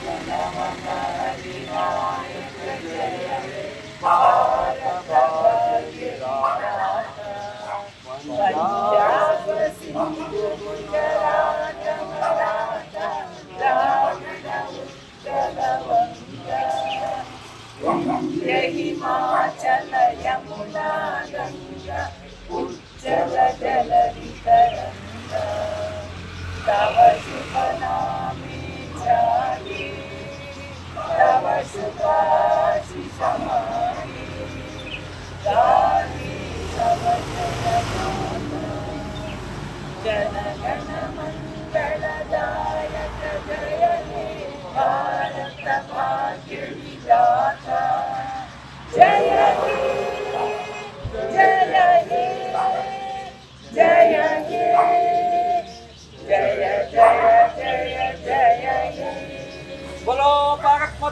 Kailangan na halinawan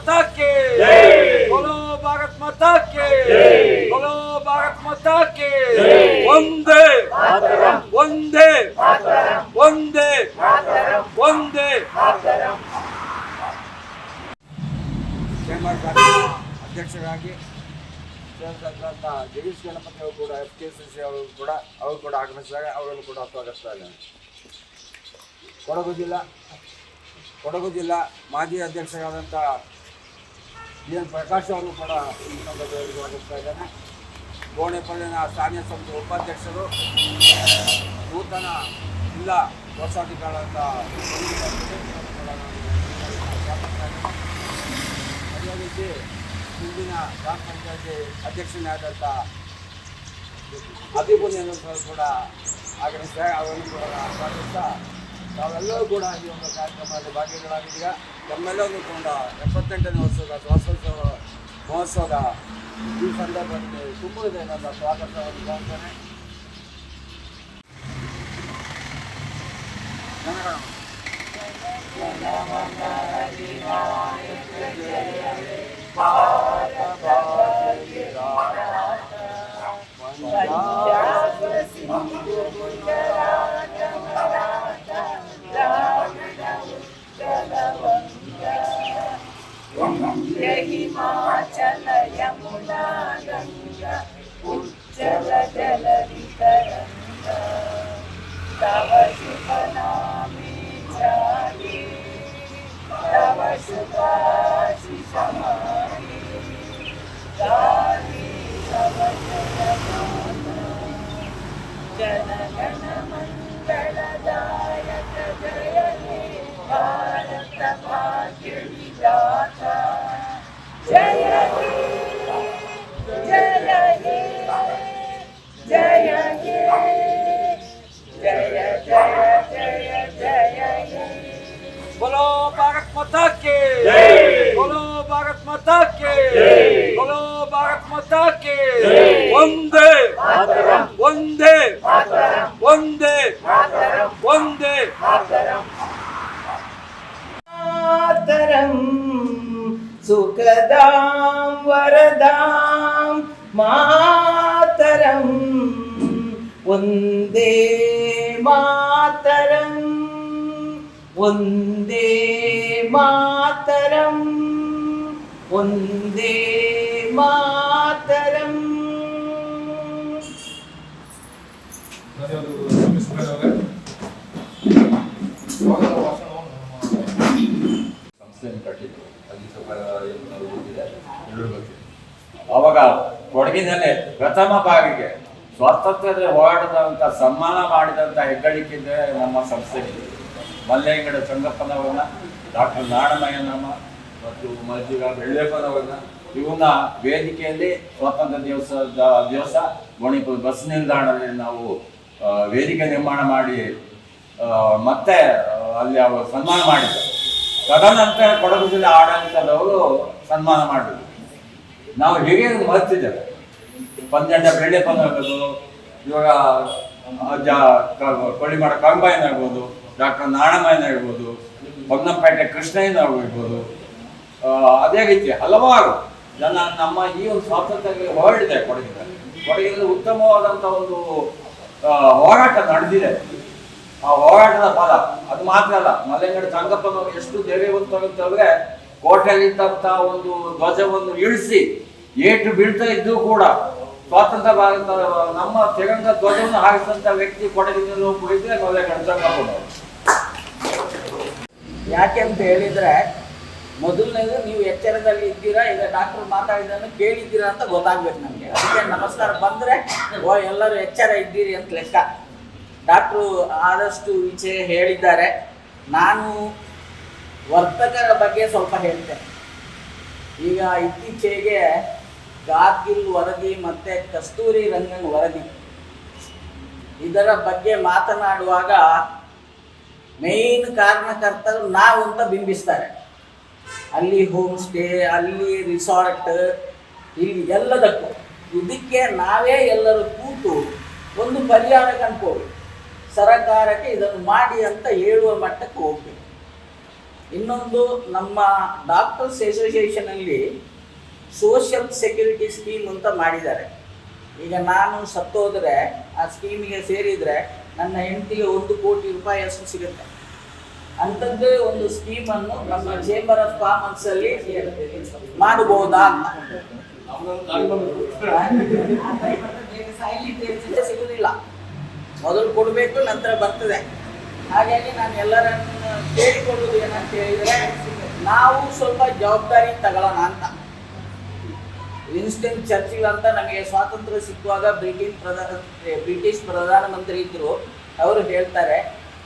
माता के जय। बोलो भारत माता के जय। बोलो भारत माता के जय। वंदे मातरಂ वंदे मातरಂ वंदे मातरಂ वंदे ಮಾತರಂ ಚೇಂಬರ್ ಬ್ಯಾಂಕಿನ ಅಧ್ಯಕ್ಷರಾಗಿ ಸೇರಿದಂಥ ಜಗದೀಶ್ ಗಣಪತಿ ಅವರು ಕೂಡ ಎಫ್ ಕೆ ಸಿ ಸಿ ಅವರು ಕೂಡ ಅವರು ಕೂಡ ಆಗಮಿಸಿದಾಗ ಅವರನ್ನು ಕೂಡ ಸ್ವಾಗತಿಸ್ತಾ ಇದ್ದೇನೆ ಕೊಡಗು ಜಿಲ್ಲಾ ಕೊಡಗು ಜಿಲ್ಲಾ ಮಾಜಿ ಅಧ್ಯಕ್ಷರಾದಂಥ ಬಿ ಎನ್ ಪ್ರಕಾಶ್ ಅವರು ಕೂಡ ಈ ಸಂದರ್ಭದಲ್ಲಿ ಸ್ವಾಗತಿಸ್ತಾ ಇದ್ದೇನೆ. ಗೋಣೆಪಳ್ಳಿನ ಸ್ಥಾನೀಯ ಸಮಿತಿ ಉಪಾಧ್ಯಕ್ಷರು, ನೂತನ ಜಿಲ್ಲಾ ಕೋಶಾಧಿಕಾರಿಯಾದಂಥ ಅದೇ ರೀತಿ ಹಿಂದಿನ ಗ್ರಾಮ ಪಂಚಾಯತಿ ಅಧ್ಯಕ್ಷನಾದಂಥ ಅಭಿಪುಣ್ಯನು ಕೂಡ ಆಗಮಿಸಿದೆ ಅವರನ್ನು ಕೂಡ ಸ್ವಾಗತಿಸ್ತಾ ತಾವೆಲ್ಲರೂ ಕೂಡ ಈ ಒಂದು ಕಾರ್ಯಕ್ರಮದಲ್ಲಿ ಭಾಗಿಗಳಾಗಿದ್ದೀಗ ತಮ್ಮೆಲ್ಲರೂ ಕೂಡ ಎಪ್ಪತ್ತೆಂಟನೇ ವರ್ಷದ ಸ್ವಾತಂತ್ರ್ಯ ಮಹೋತ್ಸವದ ಈ ಸಂದರ್ಭದಲ್ಲಿ ತುಂಬುವುದೇ ನನ್ನ ಸ್ವಾಗತವನ್ನು ಕೋರ್ತೇನೆ ಜನಗಣ. ಪಂಜಾಬ ಸಿಂಧು mahajanga बोलो भारत माता के बोलो भारत माता के बोलो भारत माता के वंदे वंदे वंदे वंदे मातरम सुखदाम वरदाम मातरम वंदे मातरम ಧನ್ಯವಾದಗಳು ಮಾತರಂ, ಒಂದೇ ಮಾತರಂ. ಸಂಸ್ಥೆಯನ್ನು ಕಟ್ಟಿದ್ರು ಅವಾಗ ಕೊಡಗಿನಲ್ಲಿ ಪ್ರಥಮ ಬಾರಿಗೆ ಸ್ವಾತಂತ್ರ್ಯದ ಹೋರಾಟದಂತ ಸನ್ಮಾನ ಮಾಡಿದಂಥ ಹೆಗ್ಗಳಿಕೆ ನಮ್ಮ ಸಂಸ್ಥೆಗೆ ಮಲ್ಲೇಂಗಡ ಚಂಗಪ್ಪನವರನ್ನ ಡಾಕ್ಟರ್ ನಾಡಮಯ್ಯನಮ್ಮ ಮತ್ತು ಮಜ್ಜಿಗ ಬೆಳ್ಳೆಪ್ಪನವರನ್ನ ಇವನ್ನ ವೇದಿಕೆಯಲ್ಲಿ ಸ್ವಾತಂತ್ರ್ಯ ದಿವಸದ ದಿವಸ ಗೋಣಿಪುರ ಬಸ್ ನಿಲ್ದಾಣದಲ್ಲಿ ನಾವು ವೇದಿಕೆ ನಿರ್ಮಾಣ ಮಾಡಿ ಮತ್ತೆ ಅಲ್ಲಿ ಅವರು ಸನ್ಮಾನ ಮಾಡಿದ್ರು. ತದನಂತರ ಕೊಡಗು ಜಿಲ್ಲೆ ಆಡಳಿತದವರು ಸನ್ಮಾನ ಮಾಡಿದ್ರು. ನಾವು ಹೇಗೆ ಮರ್ತಿದ್ದೇವೆ. ಪಂಜಂಡ ಬೆಳ್ಳೆಪ್ಪನ ಇವಾಗ ಅಜ್ಜ ಕೊಳ್ಳಿಮಾಡ ಕಂಬಾಯನ್ ಆಗ್ಬೋದು ಡಾಕ್ಟರ್ ನಾಣಮಯ್ಯನ ಇರ್ಬೋದು ಹೊನ್ನಪೇಟೆ ಆ, ಅದೇ ರೀತಿ ಹಲವಾರು ಜನ ನಮ್ಮ ಈ ಒಂದು ಸ್ವಾತಂತ್ರ್ಯಕ್ಕೆ ಹೊರಡಿದೆ ಕೊಡಗಿನಲ್ಲಿ. ಕೊಡಗಿನಲ್ಲಿ ಉತ್ತಮವಾದಂಥ ಒಂದು ಹೋರಾಟ ನಡೆದಿದೆ. ಆ ಹೋರಾಟದ ಫಲ ಅದು ಮಾತ್ರ ಅಲ್ಲ ಮಲೆನಾಡು ಸಂಗಪ್ಪನವರು ಎಷ್ಟು ಧೈರ್ಯವಂತರು ಅಂತ ಕೋಟೆಯಲ್ಲಿದ್ದಂಥ ಒಂದು ಧ್ವಜವನ್ನು ಇಳಿಸಿ ಏಟು ಬೀಳ್ತಾ ಇದ್ದು ಕೂಡ ಸ್ವಾತಂತ್ರ್ಯ ಭಾರತ, ನಮ್ಮ ತಿರಂಗ ಧ್ವಜವನ್ನು ಹಾಕಿದಂತ ವ್ಯಕ್ತಿ ಕೊಡಗಿನಲ್ಲಿ ಹೋಗಿದ್ರೆ ಮೊದಲೇ ಯಾಕೆ ಅಂತ ಹೇಳಿದ್ರೆ, ಮೊದಲನೇದು ನೀವು ಎಚ್ಚರದಲ್ಲಿ ಇದ್ದೀರಾ ಈಗ ಡಾಕ್ಟರ್ ಮಾತಾಡಿದ್ದನ್ನು ಕೇಳಿದ್ದೀರಾ ಅಂತ ಗೊತ್ತಾಗ್ಬೇಕು ನಮಗೆ. ಅದಕ್ಕೆ ನಮಸ್ಕಾರ ಬಂದ್ರೆ, ಓ, ಎಲ್ಲರೂ ಎಚ್ಚರ ಇದ್ದೀರಿ ಅಂತ ಲೆಕ್ಕ. ಡಾಕ್ಟ್ರು ಆದಷ್ಟು ಈಚೆ ಹೇಳಿದ್ದಾರೆ. ನಾನು ವರ್ತಕರ ಬಗ್ಗೆ ಸ್ವಲ್ಪ ಹೇಳ್ತೇನೆ. ಈಗ ಇತ್ತೀಚೆಗೆ ಗಾರ್ಗಿಲ್ ವರದಿ ಮತ್ತೆ ಕಸ್ತೂರಿ ರಂಗನ್ ವರದಿ. ಇದರ ಬಗ್ಗೆ ಮಾತನಾಡುವಾಗ ಮೇನ್ ಕಾರಣಕರ್ತರು ನಾವು ಅಂತ ಬಿಂಬಿಸ್ತಾರೆ. ಅಲ್ಲಿ ಹೋಮ್ ಸ್ಟೇ ಅಲ್ಲಿ ರಿಸಾರ್ಟ್ ಇಲ್ಲಿ ಎಲ್ಲದಕ್ಕೂ. ಇದಕ್ಕೆ ನಾವೇ ಎಲ್ಲರೂ ಕೂತು ಒಂದು ಪರಿಹಾರ ಕಂಡ್ಕೋಬೇಕು ಸರಕಾರಕ್ಕೆ ಇದನ್ನು ಮಾಡಿ ಅಂತ ಹೇಳುವ ಮಟ್ಟಕ್ಕೆ ಹೋಗ್ಬೇಕು. ಇನ್ನೊಂದು ನಮ್ಮ ಡಾಕ್ಟರ್ಸ್ ಅಸೋಸಿಯೇಷನಲ್ಲಿ ಸೋಷಿಯಲ್ ಸೆಕ್ಯೂರಿಟಿ ಸ್ಕೀಮ್ ಅಂತ ಮಾಡಿದ್ದಾರೆ. ಈಗ ನಾನು ಸತ್ತೋದ್ರೆ, ಆ ಸ್ಕೀಮಿಗೆ ಸೇರಿದರೆ ನನ್ನ ಹೆಂಡತಿಗೆ ಒಂದು ಕೋಟಿ ರೂಪಾಯಿ ಅಷ್ಟು ಸಿಗುತ್ತೆ. ಅಂಥದ್ದೇ ಒಂದು ಸ್ಕೀಮನ್ನು ನಮ್ಮ ಚೇಂಬರ್ ಆಫ್ ಕಾಮರ್ಸ್ ಅಲ್ಲಿ ಮಾಡಬಹುದಾ? ಸಿಗುದಿಲ್ಲ ಮೊದಲು ಕೊಡಬೇಕು, ನಂತರ ಬರ್ತದೆ. ಹಾಗಾಗಿ ನಾನು ಎಲ್ಲರನ್ನು ಕೇಳಿಕೊಳ್ಳುವುದು ಏನಂತ ಹೇಳಿದರೆ, ನಾವು ಸ್ವಲ್ಪ ಜವಾಬ್ದಾರಿ ತಗೊಳ್ಳೋಣ ಅಂತ. ವಿನ್ಸ್ಟನ್ ಚರ್ಚಿಲ್ ಅಂತ ನಮಗೆ ಸ್ವಾತಂತ್ರ್ಯ ಸಿಕ್ಕುವಾಗ ಬ್ರಿಟಿಷ್ ಪ್ರಧಾನ ಬ್ರಿಟಿಷ್ ಪ್ರಧಾನಮಂತ್ರಿ ಇದ್ದರು ಅವರು ಹೇಳ್ತಾರೆ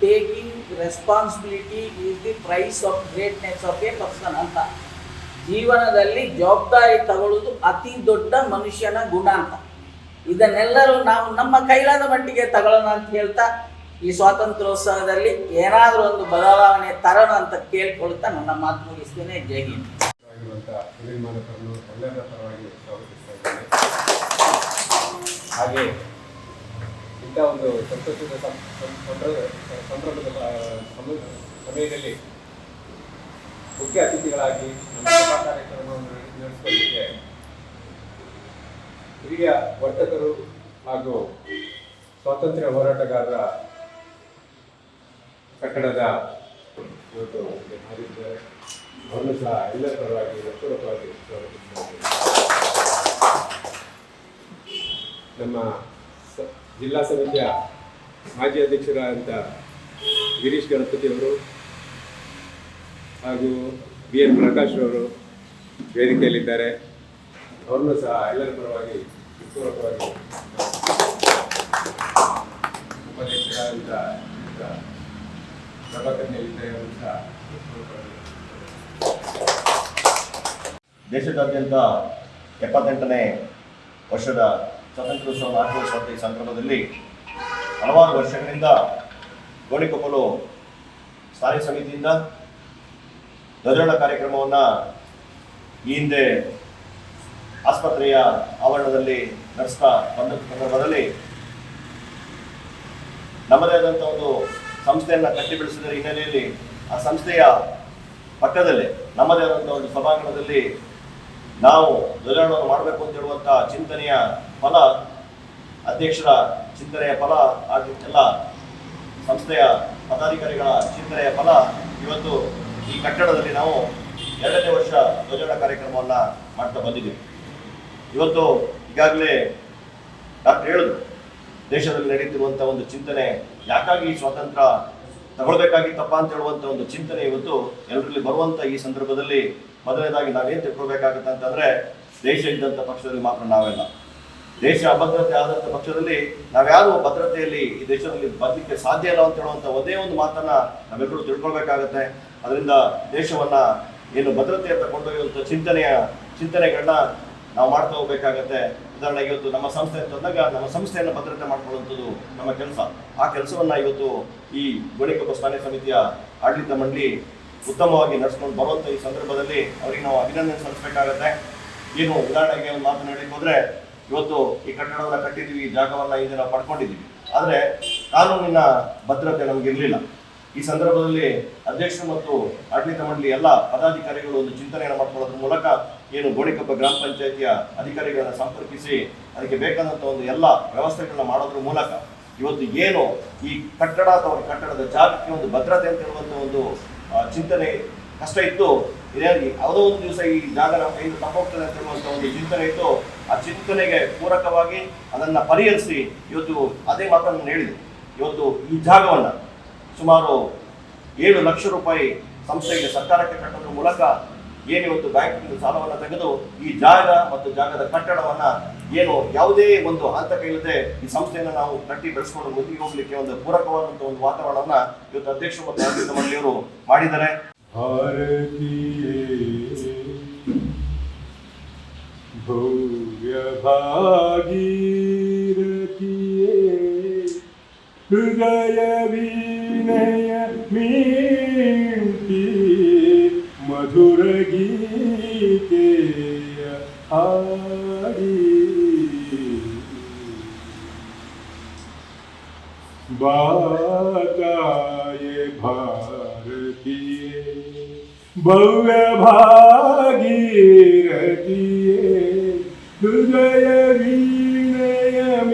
taking responsibility is the price of greatness of a person ಅಂತ. ಜೀವನದಲ್ಲಿ ಜವಾಬ್ದಾರಿ ತಗೊಳ್ಳೋದು ಅತಿ ದೊಡ್ಡ ಮನುಷ್ಯನ ಗುಣ ಅಂತ. ಇದನ್ನೆಲ್ಲರೂ ನಾವು ನಮ್ಮ ಕೈಲಾದ ಮಟ್ಟಿಗೆ ತಗೊಳ್ಳೋಣ ಅಂತ ಹೇಳ್ತಾ, ಈ ಸ್ವಾತಂತ್ರ್ಯೋತ್ಸವದಲ್ಲಿ ಏನಾದರೂ ಒಂದು ಬದಲಾವಣೆ ತರೋಣ ಅಂತ ಕೇಳ್ಕೊಳ್ತಾ ನನ್ನ ಮಾತು ಮುಗಿಸ್ತೇನೆ. ಜೈ ಹಿಂದ್ ಆಗಿರುವಂಥ ನಿರ್ಮಾಣಕರನ್ನು ಎಲ್ಲರ ಪರವಾಗಿ ಸ್ವಾಗತಿಸ್ತಾ ಇದ್ದೇನೆ ಹಾಗೆ ಇಂಥ ಒಂದು ಸಂತೋಷದ ಸಂದರ್ಭದ ಸಮಯದಲ್ಲಿ ಮುಖ್ಯ ಅತಿಥಿಗಳಾಗಿ ಕಾರ್ಯಕ್ರಮವನ್ನು ನಡೆಸಿಕೊಳ್ಳಲಿಕ್ಕೆ ಹಿರಿಯ ವರ್ತಕರು ಹಾಗೂ ಸ್ವಾತಂತ್ರ್ಯ ಹೋರಾಟಗಾರರ ಕಟ್ಟಡದ ಇವತ್ತು ಅವರನ್ನು ಸಹ ಎಲ್ಲರ ಪರವಾಗಿ ಸ್ವಾಗತಿಸಿದ್ದೇನೆ ನಮ್ಮ ಸ- ಜಿಲ್ಲಾ ಸಮಿತಿಯ ಮಾಜಿ ಅಧ್ಯಕ್ಷರಾದಂಥ ಗಿರೀಶ್ ಗಣಪತಿಯವರು ಹಾಗೂ ಬಿ ಎನ್ ಪ್ರಕಾಶ್ ಅವರು ವೇದಿಕೆಯಲ್ಲಿದ್ದಾರೆ. ಅವರನ್ನು ಸಹ ಎಲ್ಲರ ಪರವಾಗಿ ಪೂರ್ವಕವಾಗಿ ಉಪಾಧ್ಯಕ್ಷರಾದಂಥ ಪ್ರಭಾಕರ್ ಮೇಲಿದ್ದಾರೆ ಅವರು ಸಹ ಹೃತ್ಪೂರ್ವಕವಾಗಿ ದೇಶದಾದ್ಯಂತ ಎಪ್ಪತ್ತೆಂಟನೇ ವರ್ಷದ ಸ್ವಾತಂತ್ರ್ಯೋತ್ಸವ ಆಚರಿಸುವಂಥ ಈ ಸಂದರ್ಭದಲ್ಲಿ ಹಲವಾರು ವರ್ಷಗಳಿಂದ ಗೋಣಿಕೊಪ್ಪಲು ಸ್ಥಾಯಿ ಸಮಿತಿಯಿಂದ ಧ್ವಜಾರೋಹಣ ಕಾರ್ಯಕ್ರಮವನ್ನು ಈ ಹಿಂದೆ ಆಸ್ಪತ್ರೆಯ ಆವರಣದಲ್ಲಿ ನಡೆಸ್ತಾ ಬಂದ ಸಂದರ್ಭದಲ್ಲಿ ನಮ್ಮದೇ ಆದಂಥ ಒಂದು ಸಂಸ್ಥೆಯನ್ನು ಕಟ್ಟಿ ಬೆಳೆಸಿದ ಹಿನ್ನೆಲೆಯಲ್ಲಿ ಆ ಸಂಸ್ಥೆಯ ಪಕ್ಕದಲ್ಲೇ, ನಮ್ಮದೇ ಆದಂಥ ಒಂದು ಸಭಾಂಗಣದಲ್ಲಿ ನಾವು ಧ್ವಜಾರೋಹಣವನ್ನು ಮಾಡಬೇಕು ಅಂತ ಹೇಳುವಂಥ ಚಿಂತನೆಯ ಫಲ ಅಧ್ಯಕ್ಷರ ಚಿಂತನೆಯ ಫಲ ಹಾಗೂ ಎಲ್ಲ ಸಂಸ್ಥೆಯ ಪದಾಧಿಕಾರಿಗಳ ಚಿಂತನೆಯ ಫಲ. ಇವತ್ತು ಈ ಕಟ್ಟಡದಲ್ಲಿ ನಾವು ಎರಡನೇ ವರ್ಷ ಧ್ವಜಾರೋಹಣ ಕಾರ್ಯಕ್ರಮವನ್ನು ಮಾಡ್ತಾ ಬಂದಿದ್ದೀವಿ. ಇವತ್ತು ಈಗಾಗಲೇ ಡಾಕ್ಟರ್ ಹೇಳಿದ್ರು, ದೇಶದಲ್ಲಿ ನಡೀತಿರುವಂಥ ಒಂದು ಚಿಂತನೆ ಯಾಕಾಗಿ ಸ್ವಾತಂತ್ರ್ಯ ತಗೊಳ್ಬೇಕಾಗಿತ್ತಪ್ಪ ಅಂತ ಹೇಳುವಂಥ ಒಂದು ಚಿಂತನೆ ಇವತ್ತು ಎಲ್ಲರಲ್ಲಿ ಬರುವಂಥ ಈ ಸಂದರ್ಭದಲ್ಲಿ ಮೊದಲನೇದಾಗಿ ನಾವೇನು ತಿಳ್ಕೊಳ್ಬೇಕಾಗತ್ತೆ ಅಂತಂದರೆ ದೇಶ ಇದ್ದಂಥ ಪಕ್ಷದಲ್ಲಿ ಮಾತ್ರ ನಾವೆಲ್ಲ. ದೇಶ ಅಭದ್ರತೆ ಆದಂಥ ಪಕ್ಷದಲ್ಲಿ ನಾವ್ಯಾರು ಭದ್ರತೆಯಲ್ಲಿ ಈ ದೇಶದಲ್ಲಿ ಬರ್ಲಿಕ್ಕೆ ಸಾಧ್ಯ ಇಲ್ಲ ಅಂತ ಹೇಳುವಂಥ ಒಂದೇ ಒಂದು ಮಾತನ್ನ ನಾವೆಲ್ಲರೂ ತಿಳ್ಕೊಳ್ಬೇಕಾಗತ್ತೆ. ಅದರಿಂದ ದೇಶವನ್ನ ಏನು ಭದ್ರತೆಯತ್ತ ಕೊಂಡೊಯ್ಯುವಂಥ ಚಿಂತನೆಯ ಚಿಂತನೆಗಳನ್ನ ನಾವು ಮಾಡ್ತಾ ಹೋಗ್ಬೇಕಾಗತ್ತೆ. ಉದಾಹರಣೆಗೆ ಇವತ್ತು ನಮ್ಮ ಸಂಸ್ಥೆ ತಂದಾಗ ನಮ್ಮ ಸಂಸ್ಥೆಯನ್ನು ಭದ್ರತೆ ಮಾಡ್ಕೊಳ್ಳುವಂಥದ್ದು ನಮ್ಮ ಕೆಲಸ. ಆ ಕೆಲಸವನ್ನ ಇವತ್ತು ಈ ಗೋಣಿಕೊಪ್ಪ ಸ್ಥಾನೀಯ ಸಮಿತಿಯ ಆಡಳಿತ ಮಂಡಳಿ ಉತ್ತಮವಾಗಿ ನಡೆಸ್ಕೊಂಡು ಬರುವಂಥ ಈ ಸಂದರ್ಭದಲ್ಲಿ ಅವರಿಗೆ ನಾವು ಅಭಿನಂದನೆ ಸಲ್ಲಿಸಬೇಕಾಗತ್ತೆ. ಏನು ಉದಾಹರಣೆಗೆ ಒಂದು ಮಾತನಾಡಲಿಕ್ಕೆ ಹೋದ್ರೆ ಇವತ್ತು ಈ ಕಟ್ಟಡವನ್ನ ಕಟ್ಟಿದೀವಿ ಈ ಜಾಗವನ್ನ ಇದನ್ನ ಪಡ್ಕೊಂಡಿದ್ದೀವಿ. ಆದರೆ ಕಾನೂನಿನ ಭದ್ರತೆ ನಮ್ಗೆ ಇರಲಿಲ್ಲ ಈ ಸಂದರ್ಭದಲ್ಲಿ ಅಧ್ಯಕ್ಷರು ಮತ್ತು ಆಡಳಿತ ಮಂಡಳಿ ಎಲ್ಲ ಪದಾಧಿಕಾರಿಗಳು ಒಂದು ಚಿಂತನೆಯನ್ನು ಮಾಡ್ಕೊಳ್ಳೋದ್ರ ಮೂಲಕ ಏನು ಗೋಣಿಕೊಪ್ಪ ಗ್ರಾಮ ಪಂಚಾಯತಿಯ ಅಧಿಕಾರಿಗಳನ್ನ ಸಂಪರ್ಕಿಸಿ ಅದಕ್ಕೆ ಬೇಕಾದಂಥ ಒಂದು ಎಲ್ಲ ವ್ಯವಸ್ಥೆಗಳನ್ನ ಮಾಡೋದ್ರ ಮೂಲಕ ಇವತ್ತು ಏನು ಈ ಕಟ್ಟಡ ಅಥವಾ ಕಟ್ಟಡದ ಜಾಗಕ್ಕೆ ಒಂದು ಭದ್ರತೆ ಅಂತ ಹೇಳುವಂಥ ಒಂದು ಚಿಂತನೆ ಕಷ್ಟ ಇತ್ತು. ಇದಾಗಿ ಯಾವುದೋ ಒಂದು ದಿವಸ ಈ ಜಾಗ ನಮ್ಮ ಕೈಯಿಂದ ತಪ್ಪೋಗ್ತದೆ ಅಂತ ಹೇಳುವಂಥ ಒಂದು ಚಿಂತನೆ ಇತ್ತು. ಆ ಚಿಂತನೆಗೆ ಪೂರಕವಾಗಿ ಅದನ್ನ ಪರಿಹರಿಸಿ ಇವತ್ತು ಅದೇ ಮಾತನ್ನು ಹೇಳಿದೆ. ಇವತ್ತು ಈ ಜಾಗವನ್ನ ಸುಮಾರು ಏಳು ಲಕ್ಷ ರೂಪಾಯಿ ಸಂಸ್ಥೆಗೆ ಸರ್ಕಾರಕ್ಕೆ ಕಟ್ಟೋದ್ರ ಮೂಲಕ ಏನಿವತ್ತು ಬ್ಯಾಂಕಿಂದ ಸಾಲವನ್ನು ತೆಗೆದು ಈ ಜಾಗ ಮತ್ತು ಜಾಗದ ಕಟ್ಟಡವನ್ನ ಏನು ಯಾವುದೇ ಒಂದು ಹಂತಕ ಇಲ್ಲದೆ ಈ ಸಂಸ್ಥೆಯನ್ನು ನಾವು ಕಟ್ಟಿ ಬೆಳೆಸ್ಕೊಂಡು ಮುಂದೆ ಹೋಗ್ಲಿಕ್ಕೆ ಒಂದು ಪೂರಕವಾದಂತಹ ಒಂದು ವಾತಾವರಣವನ್ನ ಇವತ್ತು ಅಧ್ಯಕ್ಷರು ಮತ್ತು ಆಡಳಿತ ಮಂಡಳಿಯವರು ಮಾಡಿದ್ದಾರೆ. हर किए। भागीर किए। हृदय विनय मधुर गीते बाता ये ഭവഭാഗീരതിയെ ഹൃദയ വിനയമീട്ടി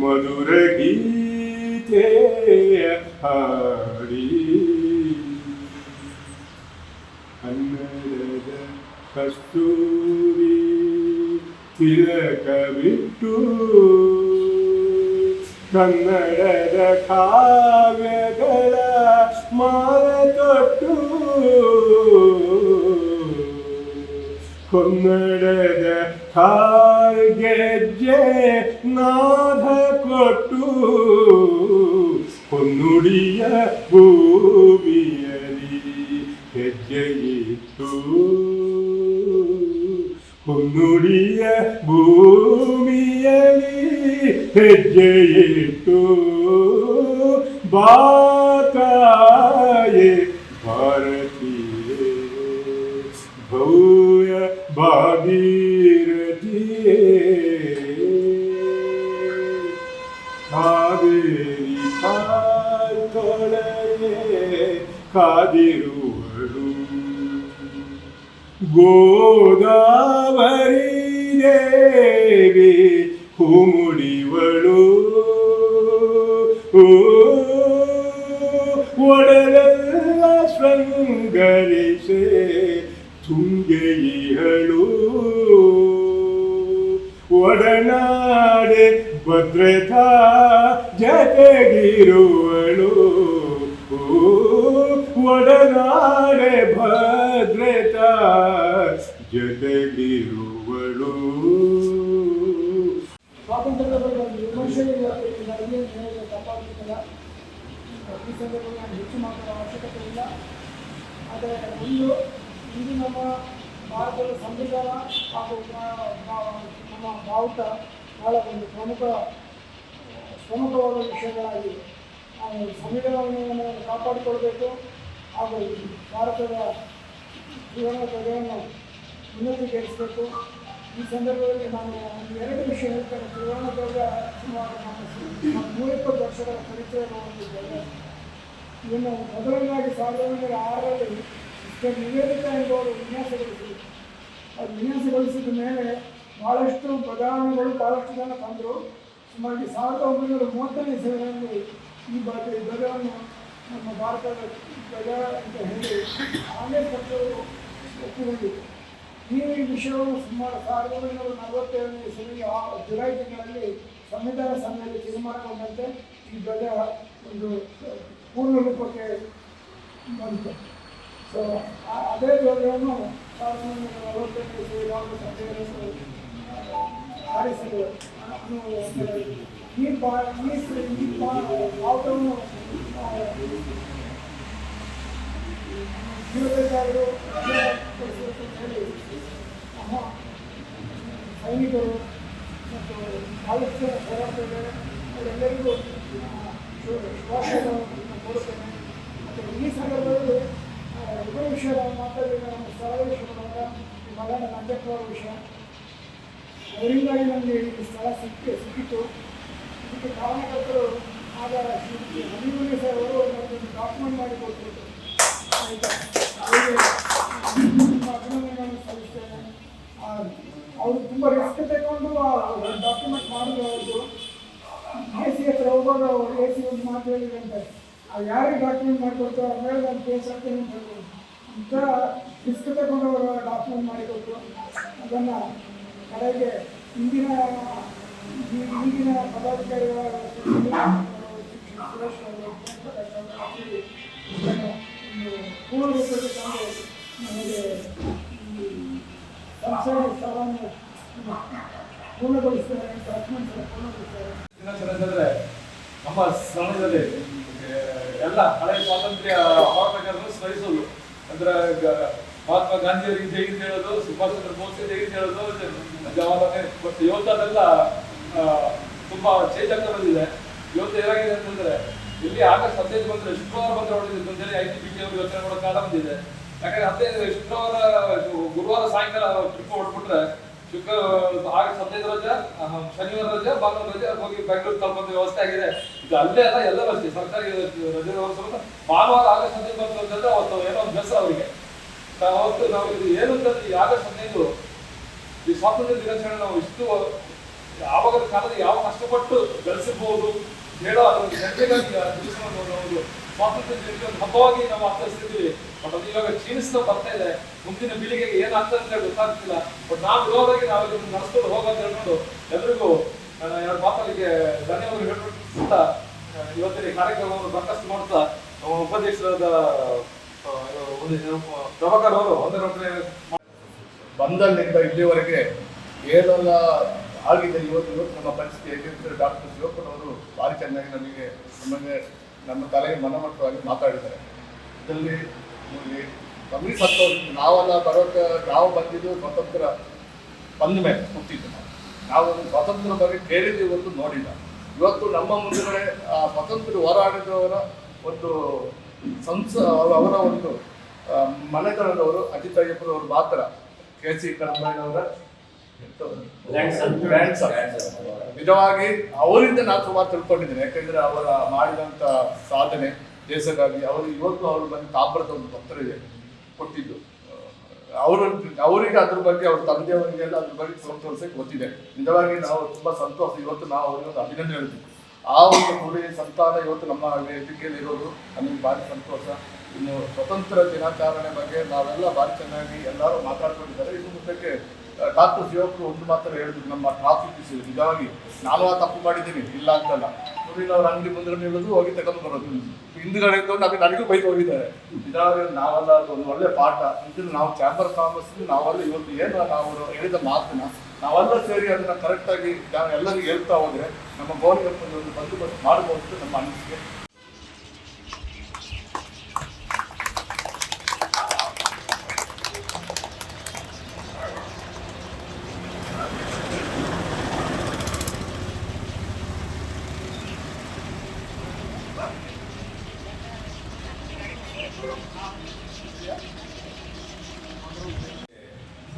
മധുരഗീതേ ഹാരി. കന്നട കസ്തൂരി തിലകവിട്ടു കന്നട കാ ಕಾರ್ಗೆಜ್ಜೆ ನಾದ ಕೊಟ್ಟು ಹೊನ್ನುಡಿಯ ಭೂಮಿಯಲಿ ಹೆಜ್ಜೆಯಿಟ್ಟು ಹೊನ್ನುಡಿಯ ಭೂಮಿಯಲಿ ಹೆಜ್ಜೆಯಿಟ್ಟು ಬಾತಾಯೆ പൂമുടിവളൂ ಇಂದು ನಮ್ಮ ಭಾರತದ ಸಂವಿಧಾನ ಹಾಗೂ ನಮ್ಮ ಬಾವುಟ ಬಹಳ ಒಂದು ಪ್ರಮುಖ, ಪ್ರಮುಖವಾದ ವಿಷಯಗಳಾಗಿ ನಾವು ಸಂವಿಧಾನವನ್ನು ಕಾಪಾಡಿಕೊಳ್ಬೇಕು ಹಾಗೂ ಭಾರತದ ಜೀವನ ಪ್ರಜೆಯನ್ನು ಉನ್ನತೀಕರಿಸಬೇಕು. ಈ ಸಂದರ್ಭದಲ್ಲಿ ನಾನು ಒಂದು ಎರಡು ವಿಷಯ ಹೇಳ್ತೇನೆ ತ್ರಿವರ್ಣ ಧ್ವಜ ಸುಮಾರು ನಮ್ಮ ನೂರಿಪ್ಪತ್ತು ವರ್ಷಗಳ ಪರಿಚಯ ಹೊಂದಿದ್ದೇನೆ. ಇನ್ನು ಮೊದಲನೇದಾಗಿ ಸಾವಿರದ ಒಂಬೈನೂರ ಆರರಲ್ಲಿ ಮಿಸ್ಟರ್ ನಿವೇದಿತ ಎಂಬುವರು ವಿನ್ಯಾಸಗೊಳಿಸಿದರು ಅದು ವಿನ್ಯಾಸಗೊಳಿಸಿದ ಮೇಲೆ ಭಾಳಷ್ಟು ಬದಲಾವಣೆಗಳು ಭಾಳಷ್ಟು ಜನ ತಂದರು. ಸುಮಾರು ಸಾವಿರದ ಒಂಬೈನೂರ ಮೂವತ್ತನೇ ಇಸವಿನಲ್ಲಿ ಈ ಬಗ್ಗೆ ಧ್ವಜವನ್ನು ನಮ್ಮ ಭಾರತದ ಧ್ವಜ ಅಂತ ಹೇಳಿ ಕಾಂಗ್ರೆಸ್ ಪಕ್ಷವರು ಒಪ್ಪಿಕೊಂಡಿದ್ದರು ಈ ವಿಷಯವು ಸುಮಾರು ಸಾವಿರದ ಒಂಬೈನೂರ ನಲವತ್ತೇಳನೇ ಇಸವಿ ಆ ಜುಲೈ ತಿಂಗಳಲ್ಲಿ ಸಂವಿಧಾನ ಸಭೆಯಲ್ಲಿ ತೀರ್ಮಾನಗೊಂಡಂತೆ ಈ ಧ್ವಜ ಒಂದು ಪೂರ್ಣ ರೂಪಕ್ಕೆ ಬಂತು. ಸೊ ಅದೇ ಧ್ವಜವನ್ನು ಸಾವಿರದ ಒಂಬೈನೂರ ಯಾವ ಸಭೆಯಲ್ಲಿ ಹಾರಿಸಲು ಅನುವು ಈ ಬಾ ಈ ಈ ಬಾವುಟವನ್ನು ಹೇಳಿ ನಮ್ಮ ಸೈನಿಕರು ಮತ್ತು ಆಲೋಚನೆ ಹೋರಾಡ್ತಿದ್ದಾರೆ ಅವರೆಲ್ಲರಿಗೂ ಶುಭಾಶಯಗಳನ್ನು ಕೋರುತ್ತೇನೆ. ಮತ್ತು ಈ ಸಂದರ್ಭದಲ್ಲಿ ವಿಷಯ ನಾವು ಮಾತಾಡಿದ ನಮ್ಮ ಸ್ಥಳ ವಿಷಯವಾದ ಮಗನ ನಂಜಪ್ಪವರ ವಿಷಯ. ಅವರಿಂದಾಗಿ ನಮಗೆ ಈ ಸ್ಥಳ ಸಿಕ್ಕಿ, ಸಿಕ್ಕಿತು. ಇದಕ್ಕೆ ಕಾರಣಕರ್ತರು ಆಗ ಶ್ರೀ ಹನಿಮೂನಿ ಸರ್ ಅವರು ನಮಗೊಂದು ಡಾಕ್ಯುಮೆಂಟ್ ಮಾಡಿ ಕೊಟ್ಟರು. ಆಯಿತಾ? ಅವರಿಗೆ ತುಂಬ ಅಭಿನಂದನೆಗಳನ್ನು ಸಲ್ಲಿಸ್ತೇನೆ. ಅವರು ತುಂಬ ರಿಸ್ಕ್ ತಗೊಂಡು ಡಾಕ್ಯುಮೆಂಟ್ ಮಾಡಿದ್ರು ಅವ್ರದ್ದು. ಮಾಡಿಕೊಡ್ತಾರೆ ಅಂತ. ಯಾರಿಗೆ ಡಾಕ್ಯುಮೆಂಟ್ ಮಾಡಿಕೊಡ್ತಾರೋ ಅವ್ರ ಮೇಲೆ ನಾನು ಕೇಸ್ ಹಾಕ್ತೀನಿ ಅಂತ ಹೇಳ್ಬೋದು ಥರ ರಿಸ್ಕ್ ತಗೊಂಡು ಡಾಕ್ಯುಮೆಂಟ್ ಮಾಡಿಕೊಟ್ಟು ಅದನ್ನು ಕಡೆಗೆ ಇಂದಿನ ಈಗಿನ ಪದಾಧಿಕಾರಿಗಳ ಸುರೇಶ್ ಪೂರ್ಣ ರೂಪದಲ್ಲಿ ನಮಗೆ ಸಂಸ್ಥೆಯ ಸ್ಥಳವನ್ನು ಪೂರ್ಣಗೊಳಿಸ್ತಾರೆ ಡಾಕ್ಯುಮೆಂಟ್ ಪೂರ್ಣಗೊಳಿಸ್ತಾರೆ ನಮ್ಮ ಸಮಾಜದಲ್ಲಿ ಆ, ಎಲ್ಲ ಹಳೆಯ ಸ್ವಾತಂತ್ರ್ಯ ಹೋರಾಟಗಾರರು ಸ್ಮರಿಸೋದು. ಅಂದ್ರೆ ಮಹಾತ್ಮ ಗಾಂಧಿಯವರಿಗೆ ಜೈ ಅಂತ ಹೇಳೋದು ಸುಭಾಷ್ ಚಂದ್ರ ಬೋಸ್ ಜೈ ಅಂತ ಹೇಳೋದು ಮತ್ತು ಆ, ತುಂಬಾ ಆಗ್ತಾ ಬಂದಿದೆ ಯೋಧ ಏನಾಗಿದೆ ಅಂತಂದ್ರೆ ಇಲ್ಲಿ ಆಗಸ್ಟ್ ಹದಿನೈದು ಬಂದ್ರೆ ಶುಕ್ರವಾರ ಬಂದ್ರೆ ಹೊರಟಿದೆ. ಮುಂಜಾನೆ ಐದು ಬಿ ಅವರು ಯೋಚನೆ ಮಾಡೋ ಕಾಲ ಬಂದಿದೆ. ಯಾಕಂದ್ರೆ ಹದಿನೈದು ಶುಕ್ರವಾರ ಗುರುವಾರ ಸಾಯಂಕಾಲ ಟ್ರಿಪ್ ಹೊಡ್ಬಿಟ್ರೆ ಶುಕ್ರ ಆಗ ಹದಿನೈದು ರಜೆ ಶನಿವಾರ ರಜೆ, ಭಾನುವಾರ ರಜೆ ಹೋಗಿ ಬೆಂಗಳೂರು ತಲುಪುವಂತ ವ್ಯವಸ್ಥೆ ಆಗಿದೆ. ಇದು ಅಲ್ಲೇ ಅಲ್ಲ, ಎಲ್ಲರೂ ಅಷ್ಟೇ. ಸರ್ಕಾರಿ ರಜೆ ವ್ಯವಸ್ಥೆ ಭಾನುವಾರ ಆಗಸ್ಟ್ ಹದಿನೈದು ಬಂತು ಅಂತಂದ್ರೆ ಅವತ್ತು ಏನೋ ಒಂದು ಬೇಸರ ಅವರಿಗೆ. ಅವತ್ತು ನಾವು ಇದು ಏನು ಅಂತಂದ್ರೆ ಈ ಆಗಸ್ಟ್ ಹದಿನೈದು ಈ ಸ್ವಾತಂತ್ರ್ಯ ದಿನಾಚರಣೆ ನಾವು ಇಷ್ಟು ಯಾವಾಗ ಕಾಲದಲ್ಲಿ ಯಾವ ಕಷ್ಟಪಟ್ಟು ಬೆಳೆಸಬಹುದು ಹೇಳೋ ಅದರ ಜನತೆಗಾಗಿ ದಿವಸವನ್ನು ಸ್ವಾತಂತ್ರ್ಯ ಒಂದು ಹಬ್ಬವಾಗಿ ನಾವು ಆಚರಿಸ್ತಿದ್ವಿ ಬಟ್ ಅದು ಇವಾಗ ಕ್ಷೀಣಿಸ್ತಾ ಬರ್ತಾ ಇದೆ. ಮುಂದಿನ ಪೀಳಿಗೆಗೆ ಏನಾಗ್ತದೆ ಅಂತ ಗೊತ್ತಾಗ್ತಿಲ್ಲ. ಬಟ್ ನಾವು ಇರೋವರೆಗೆ ನಾವು ಇದನ್ನು ನಡೆಸ್ಕೊಂಡು ಹೋಗೋದು ಹೇಳ್ಕೊಂಡು ಎಲ್ರಿಗೂ ಎರಡು ಮಾತಲ್ಲಿಗೆ ಧನ್ಯವಾದ ಹೇಳ್ಬಿಟ್ಟು ಇವತ್ತಿನ ಕಾರ್ಯಕ್ರಮವನ್ನು ಸಾಕಷ್ಟು ಮಾಡ್ತಾ ಒಂದು ಪ್ರಭಾಕರ್ ಅವರು ಒಂದರ ಬಂದಲ್ಲಿಂದ ಇಲ್ಲಿವರೆಗೆ ಏನೆಲ್ಲ ಆಗಿದೆ ಇವತ್ತು ಇವತ್ತು ನಮ್ಮ ಪರಿಸ್ಥಿತಿ ಹೇಗಿರ್ತಾರೆ ಡಾಕ್ಟರ್ ಶಿವಪ್ಪನವರು ಭಾರಿ ಚೆನ್ನಾಗಿ ನಮಗೆ ನಮಗೆ ನಮ್ಮ ತಲೆಗೆ ಮನಮಟ್ಟವಾಗಿ ಮಾತಾಡಿದ್ದಾರೆ. ಇದರಲ್ಲಿ ನೋಡಿ, ನಮಗೆ ಸಂತೋಷ ನಾವೆಲ್ಲ ಬರೋಕ್ಕೆ ನಾವು ಬಂದಿದ್ದು ಸ್ವತಂತ್ರ ಬಂದ ಮೇಲೆ ಹುಟ್ಟಿದ್ದು ನಾವು. ನಾವು ಒಂದು ಸ್ವಾತಂತ್ರ್ಯ ಬಗ್ಗೆ ಕೇಳಿದ್ದು ಒಂದು ನೋಡಿಲ್ಲ. ಇವತ್ತು ನಮ್ಮ ಮುಂದೆ ಆ ಸ್ವತಂತ್ರ ಹೋರಾಡಿದವರ ಒಂದು ಸಂಸ ಅವರ ಒಂದು ಮನೆತನದವರು ಅಜಿತ್ ಅಯ್ಯಪ್ಪನವರು ಮಾತ್ರ. ಕೆ ಸಿ ಕರಂಬಯ್ಯನವರ ನಿಜವಾಗಿ ಅವರಿಂದ ನಾನು ಸುಮಾರು ತಿಳ್ಕೊಂಡಿದ್ದೇನೆ. ಯಾಕಂದ್ರೆ ಅವರ ಮಾಡಿದಂತ ಸಾಧನೆ ದೇಶಕ್ಕಾಗಿ ಅವರು ಇವತ್ತು ಅವರು ಬಂದು ತಾಮ್ರದ ಒಂದು ಪತ್ರ ಇದೆ, ಕೊಟ್ಟಿದ್ದು. ಅವರು ಅವರಿಗೆ ಅದ್ರ ಬಗ್ಗೆ, ಅವ್ರ ತಂದೆಯವರಿಗೆಲ್ಲ ಅದ್ರ ಬಗ್ಗೆ ಸಂತೋಷ ಗೊತ್ತಿದೆ. ನಿಜವಾಗಿ ನಾವು ತುಂಬಾ ಸಂತೋಷ ಇವತ್ತು ನಾವು ಅವರಿಗೆ ಒಂದು ಅಭಿನಂದನೆ ಹೇಳ್ತೀವಿ. ಆ ಒಂದು ಕುಡಿ ಸಂತಾನ ಇವತ್ತು ನಮ್ಮ ವೇದಿಕೆಯಲ್ಲಿ ಇರೋದು. ನಮಗೆ ಭಾರಿ ಸಂತೋಷ. ಇನ್ನು ಸ್ವತಂತ್ರ ದಿನಾಚರಣೆ ಬಗ್ಗೆ ನಾವೆಲ್ಲ ಭಾರಿ ಚೆನ್ನಾಗಿ ಎಲ್ಲರೂ ಮಾತಾಡ್ಕೊಂಡಿದ್ದಾರೆ. ಇನ್ನು ಮುಂದಕ್ಕೆ ಡಾಕ್ಟರ್ ಶಿವಪ್ಪರು ಒಂದು ಮಾತ್ರ ಹೇಳಿದ್ರು, ನಮ್ಮ ಟ್ರಾಫಿಕ್ ನಿಜವಾಗಿ ನಾನು ಆ ತಪ್ಪು ಮಾಡಿದ್ದೀನಿ. ಇಲ್ಲ ಅಂತಲ್ಲ. ಊರಿನವ್ರ ಅಂಗಡಿ ಬಂದ್ರೆ ಹೇಳೋದು, ಹೋಗಿ ತಗೊಂಡು ಬರೋದು. ಹಿಂದ್ಗಡೆ ಇದ್ದವ್ರು ನಮಗೆ ನನಗೂ ಬೈಕ್ ಹೋಗಿದ್ದಾರೆ. ಇದಾದ್ರೆ ನಾವೆಲ್ಲ ಅದು ಒಂದು ಒಳ್ಳೆ ಪಾಠ. ಇದನ್ನು ನಾವು ಚಾಂಬರ್ ಕಾಮರ್ಸ್ ನಾವೆಲ್ಲ ಇವತ್ತು ಏನು ನಾವು ಹೇಳಿದ ಮಾತನ್ನ, ನಾವೆಲ್ಲ ಸೇರಿ ಅದನ್ನ ಕರೆಕ್ಟಾಗಿ ಎಲ್ಲರಿಗೂ ಹೇಳ್ತಾ ಹೋದ್ರೆ, ನಮ್ಮ ಗೌರವಕ್ಕೆ ಒಂದು ಬಂದೋಬಸ್ತ್ ಮಾಡಬಹುದು ನಮ್ಮ ಅನಿಸಿಕೆ.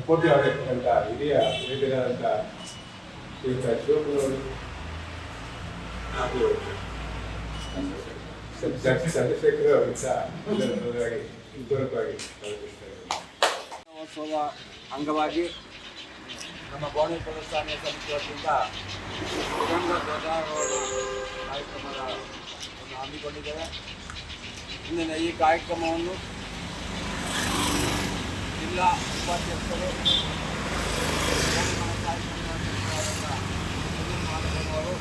ಸಪೋರ್ಟಿವ್ ಆಗಿರ್ತಕ್ಕಂಥ ಹಿರಿಯ ಹಿರಿಯರಾದಂಥ ಶ್ರೀಯುತ ಶಿವಕುಮಾರ್ ಹಾಗೂ ಚಂದ್ರಶೇಖರ್ ಸಹ ಸ್ವಾಗತಿಸ್ತಾ ಅಂಗವಾಗಿ ನಮ್ಮ ಬೋಣಿ ಪ್ರದರ್ಶನ ಸಮಿತಿ ವತಿಯಿಂದ ತ್ರಿರಂಗ ಧ್ವಜಾರೋಹಣ ಕಾರ್ಯಕ್ರಮದ ಹಮ್ಮಿಕೊಂಡಿದ್ದೇವೆ. ಇಂದಿನ ಈ ಕಾರ್ಯಕ್ರಮವನ್ನು ಜಿಲ್ಲಾ ಉಪಾಧ್ಯಕ್ಷರು ಮಾಧವನವರು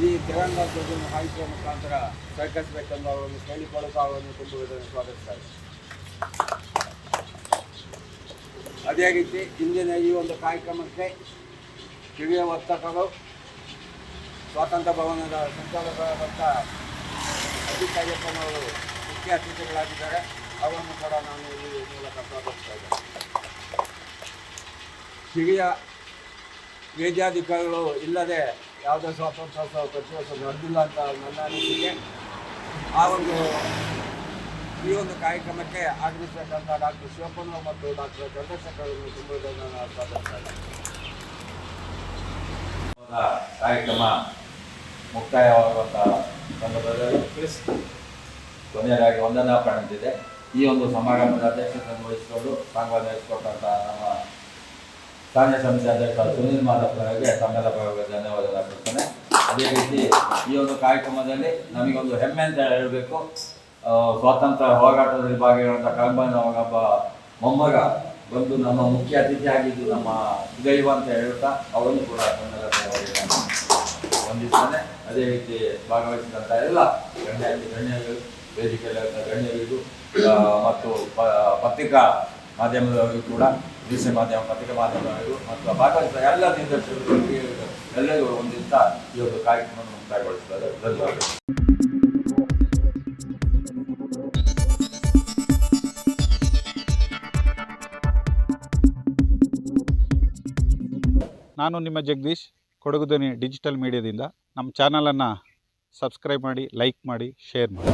ಈ ತಿರಂಗ ಧ್ವಜವನ್ನು ಹಾಯಿಸುವ ಮುಖಾಂತರ ಸಹಕರಿಸಬೇಕೆಂದು ಅವರನ್ನು ಕೇಳಿಕೊಳ್ಳುತ್ತಾ ಅವರನ್ನು ತುಂಬುವುದನ್ನು ಸ್ವಾಗತಿಸ್ತಾರೆ ಅದೇ ರೀತಿ ಇಂದಿನ ಈ ಒಂದು ಕಾರ್ಯಕ್ರಮಕ್ಕೆ ಹಿರಿಯ ವರ್ತಕರು, ಸ್ವಾತಂತ್ರ್ಯ ಭವನದ ಸಂಚಾಲಕರಾದಂಥ ಅಜಿತ್ ಅಯ್ಯಪ್ಪನವರು ಮುಖ್ಯ ಅತಿಥಿಗಳಾಗಿದ್ದಾರೆ. ಅವರನ್ನು ಕೂಡ ನಾನು ಈ ಮೂಲಕ ಸ್ವಾಗತಿಸ್ತಾ ಇದ್ದೇನೆ. ಹಿರಿಯ ವೇದ್ಯಾಧಿಕಾರಿಗಳು ಇಲ್ಲದೆ ಯಾವುದೇ ಸ್ವಾತಂತ್ರ್ಯ ಪ್ರತಿ ನಡೆದಿಲ್ಲ ಅಂತ ನನ್ನ ಅನಿಸಿಕೆ. ಆ ಒಂದು, ಈ ಒಂದು ಕಾರ್ಯಕ್ರಮಕ್ಕೆ ಆಗಮಿಸಬೇಕಂತ ಡಾಕ್ಟರ್ ಶಿವಪ್ಪನವರು ಮತ್ತು ಡಾಕ್ಟರ್ ಚಂದ್ರಶೇಖರ್ ಅವರನ್ನು ತುಂಬ ನಾನು ಸ್ವಾಗತಿಸ್ತಾ ಕಾರ್ಯಕ್ರಮ ಮುಕ್ತಾಯವಾಗುವಂತಹ ಸಂದರ್ಭದಲ್ಲಿ ಕೊನೆಯದಾಗಿ ವಂದನಾ ಕಾಣುತ್ತಿದೆ ಈ ಒಂದು ಸಮಾರಂಭದ ಅಧ್ಯಕ್ಷತೆಯನ್ನು ವಹಿಸಿಕೊಂಡು ಸಾಂಗ್ವಾದ ವಹಿಸಿಕೊಟ್ಟಂಥ ನಮ್ಮ ಕಾರ್ಯ ಸಮಿತಿ ಅಧ್ಯಕ್ಷ ಸುನೀಲ್ ಮಾಧವರಿಗೆ ತಮ್ಮೆಲ್ಲ ಪರವಾಗಿ ಧನ್ಯವಾದ ಅದೇ ರೀತಿ ಈ ಒಂದು ಕಾರ್ಯಕ್ರಮದಲ್ಲಿ ನಮಗೊಂದು ಹೆಮ್ಮೆ ಅಂತ ಹೇಳಬೇಕು. ಸ್ವಾತಂತ್ರ್ಯ ಹೋರಾಟದಲ್ಲಿ ಭಾಗಿಯಾದಂಥ ಕಳಂಬನ ಒಬ್ಬ ಮೊಮ್ಮಗ ಬಂದು ನಮ್ಮ ಮುಖ್ಯ ಅತಿಥಿ ಆಗಿದ್ದು ನಮ್ಮ ದೈವ ಅಂತ ಹೇಳುತ್ತಾ ಅವರನ್ನು ಕೂಡ ತಮ್ಮೆಲ್ಲ ನಾನು ಅದೇ ರೀತಿ ಭಾಗವಹಿಸಿದಂಥ ಎಲ್ಲ ಗಣ್ಯ ಗಣ್ಯರು ವೇದಿಕೆಯಲ್ಲಿರುವಂಥ ಗಣ್ಯರಿಗೂ ಮತ್ತು ಪತ್ರಿಕಾ ಮಾಧ್ಯಮದವರಿಗೂ ಕೂಡ ದೃಶ್ಯ ಮಾಧ್ಯಮ, ಪತ್ರಿಕಾ ಮಾಧ್ಯಮದವರಿಗೂ ಮತ್ತು ಭಾಗವಹಿಸಿದ ಎಲ್ಲ ನಿರ್ದೇಶಕರಿಗೆ ಎಲ್ಲರಿಗೂ ವಂದಿಸ್ತಾ ಈ ಒಂದು ಕಾರ್ಯಕ್ರಮವನ್ನು ಮುಕ್ತಾಯಗೊಳಿಸಿದ್ದಾರೆ ಧನ್ಯವಾದ ನಾನು ನಿಮ್ಮ ಜಗದೀಶ್ ಕೊಡಗುದನಿ ಡಿಜಿಟಲ್ ಮೀಡಿಯಾದಿಂದ. ನಮ್ಮ ಚಾನಲನ್ನು ಸಬ್ಸ್ಕ್ರೈಬ್ ಮಾಡಿ, ಲೈಕ್ ಮಾಡಿ, ಶೇರ್ ಮಾಡಿ.